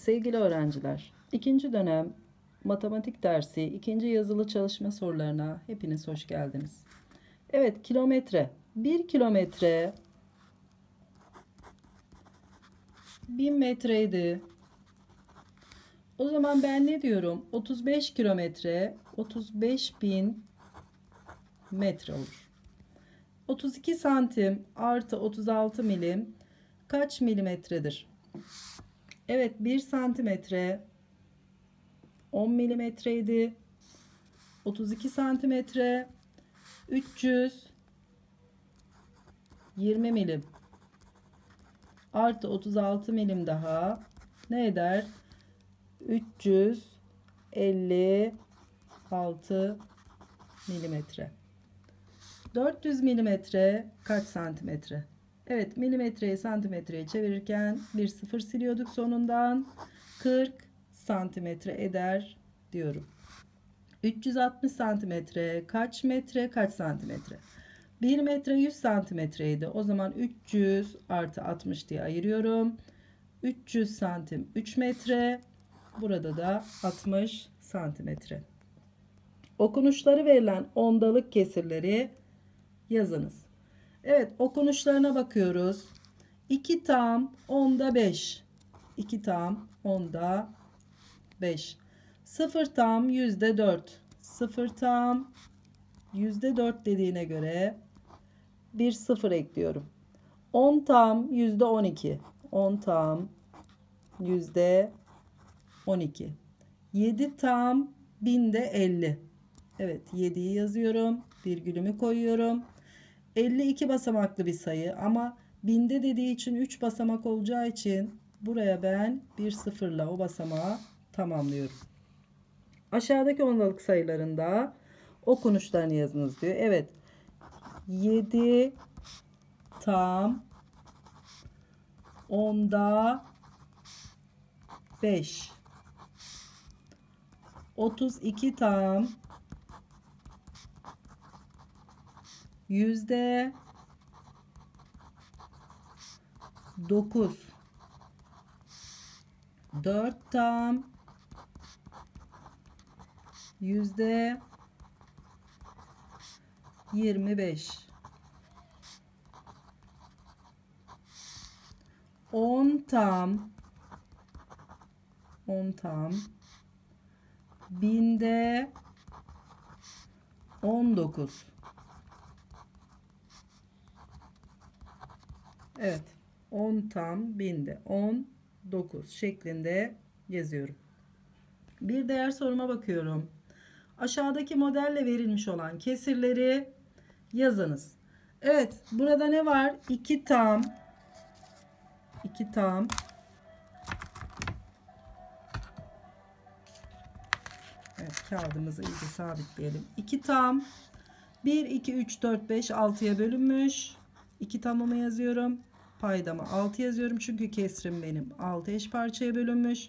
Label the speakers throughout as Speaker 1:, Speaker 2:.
Speaker 1: Sevgili öğrenciler, ikinci dönem matematik dersi ikinci yazılı çalışma sorularına hepiniz hoş geldiniz. Evet, kilometre. 1 kilometre 1000 metreydi. O zaman ben ne diyorum? 35 kilometre 35 bin metre olur. 32 santim artı 36 milim kaç milimetredir? Evet 1 santimetre 10 milimetreydi. 32 santimetre 320 milim artı 36 milim daha ne eder? 356 milimetre. 400 milimetre kaç santimetre? Evet milimetreyi santimetreye çevirirken bir sıfır siliyorduk sonundan. 40 santimetre eder diyorum. 360 santimetre kaç metre kaç santimetre? 1 metre 100 santimetreydi. O zaman 300 artı 60 diye ayırıyorum. 300 santim 3 metre. Burada da 60 santimetre. Okunuşları verilen ondalık kesirleri yazınız. Evet okunuşlarına bakıyoruz. 2 tam onda 5. 2 tam onda 5. 0 tam yüzde 4. 0 tam yüzde 4 dediğine göre bir 0 ekliyorum. 10 tam yüzde 12. 10 tam yüzde 12. 7 tam binde 50. Evet 7'yi yazıyorum. Virgülümü koyuyorum. 52 basamaklı bir sayı ama binde dediği için 3 basamak olacağı için buraya ben bir sıfırla o basamağı tamamlıyorum. Aşağıdaki ondalık sayılarında okunuşlarını yazınız diyor. Evet. 7 tam onda 5 32 tam yüzde dokuz. Dört tam. Yüzde yirmi beş. On tam. On tam. Binde on dokuz Evet. 10 tam binde 19 şeklinde yazıyorum. Bir değer soruma bakıyorum. Aşağıdaki modelle verilmiş olan kesirleri yazınız. Evet. Burada ne var? 2 tam 2 tam Evet kağıdımızı iyice sabitleyelim. 2 tam 1, 2, 3, 4, 5, 6'ya bölünmüş. 2 tamamı yazıyorum. Paydamı 6 yazıyorum. Çünkü kesrim benim 6 eş parçaya bölünmüş.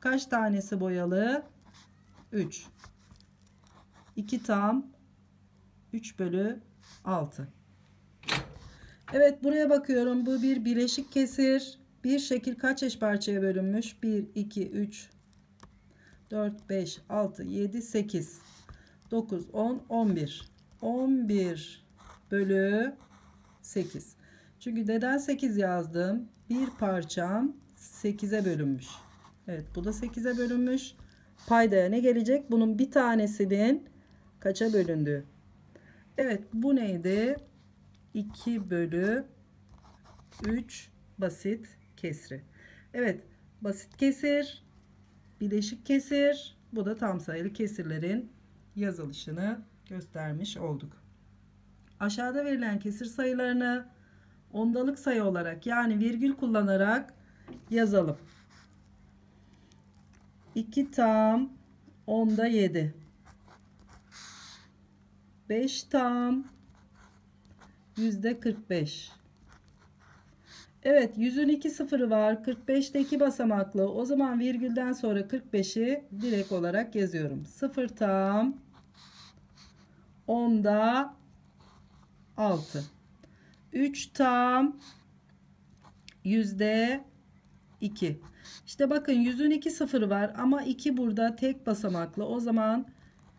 Speaker 1: Kaç tanesi boyalı? 3. 2 tam 3 bölü 6. Evet buraya bakıyorum. Bu bir bileşik kesir. Bir şekil kaç eş parçaya bölünmüş? 1, 2, 3, 4, 5, 6, 7, 8, 9, 10, 11. 11 bölü 8. Çünkü neden 8 yazdım? Bir parçam 8'e bölünmüş. Evet bu da 8'e bölünmüş. Paydaya ne gelecek? Bunun bir tanesinin kaça bölündüğü. Evet bu neydi? 2 bölü 3 basit kesri. Evet basit kesir, bileşik kesir. Bu da tam sayılı kesirlerin yazılışını göstermiş olduk. Aşağıda verilen kesir sayılarını ondalık sayı olarak yani virgül kullanarak yazalım. 2 tam onda 7. 5 tam yüzde 45. Evet yüzün iki sıfırı var. 45'te 2 basamaklı. O zaman virgülden sonra 45'i direkt olarak yazıyorum. 0 tam onda 6. 3 tam yüzde 2. İşte bakın yüzün 2 sıfırı var ama 2 burada tek basamaklı. O zaman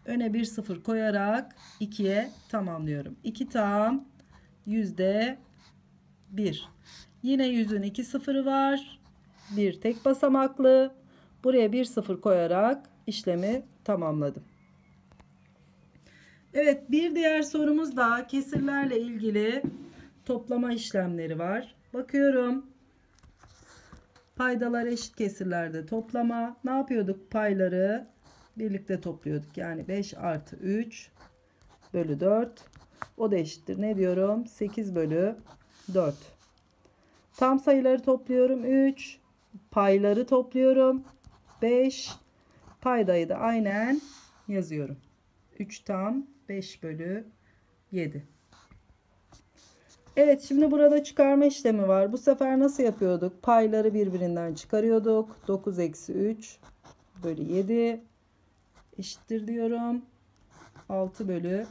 Speaker 1: öne bir sıfır koyarak 2'ye tamamlıyorum. 2 tam yüzde 1. Yine yüzün 2 sıfırı var. Bir tek basamaklı. Buraya bir sıfır koyarak işlemi tamamladım. Evet bir diğer sorumuz da kesirlerle ilgili toplama işlemleri var. Bakıyorum. Paydalar eşit kesirlerde toplama. Ne yapıyorduk? Payları birlikte topluyorduk. Yani 5 artı 3 bölü 4. O da eşittir. Ne diyorum? 8 bölü 4. Tam sayıları topluyorum. 3. Payları topluyorum. 5. Paydayı da aynen yazıyorum. 3 tam 5 bölü 7. Evet şimdi burada çıkarma işlemi var. Bu sefer nasıl yapıyorduk? Payları birbirinden çıkarıyorduk. 9 eksi 3 bölü 7 eşittir diyorum. 6 bölü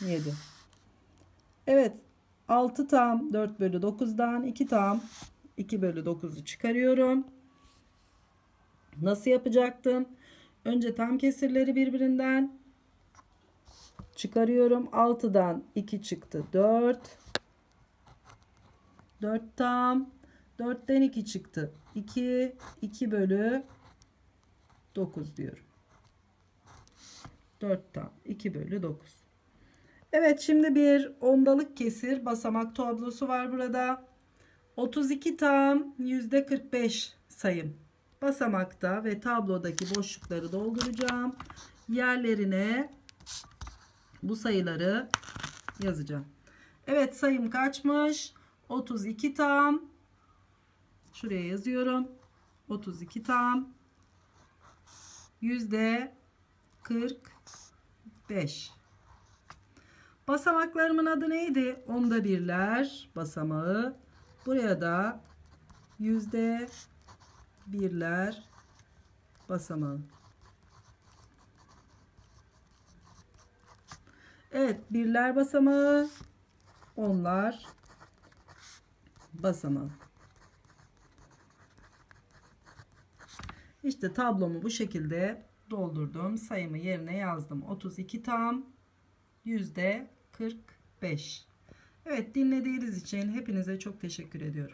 Speaker 1: 7. Evet 6 tam 4 bölü 9'dan 2 tam 2 bölü 9'u çıkarıyorum. Nasıl yapacaktım? Önce tam kesirleri birbirinden çıkarıyorum. 6'dan 2 çıktı 4. 4 tam. 4'ten 2 çıktı. 2. 2 bölü 9 diyorum. 4 tam. 2 bölü 9. Evet şimdi bir ondalık kesir basamak tablosu var burada. 32 tam yüzde 45 sayım. Basamakta ve tablodaki boşlukları dolduracağım. Yerlerine bu sayıları yazacağım. Evet sayım kaçmış? 32 tam. Şuraya yazıyorum. 32 tam. Yüzde 45. Basamaklarımın adı neydi? Onda birler basamağı. Buraya da yüzde birler basamağı. Evet birler basamağı onlar basamağı. İşte tablomu bu şekilde doldurdum. Sayımı yerine yazdım. 32 tam yüzde 45. Evet dinlediğiniz için hepinize çok teşekkür ediyorum.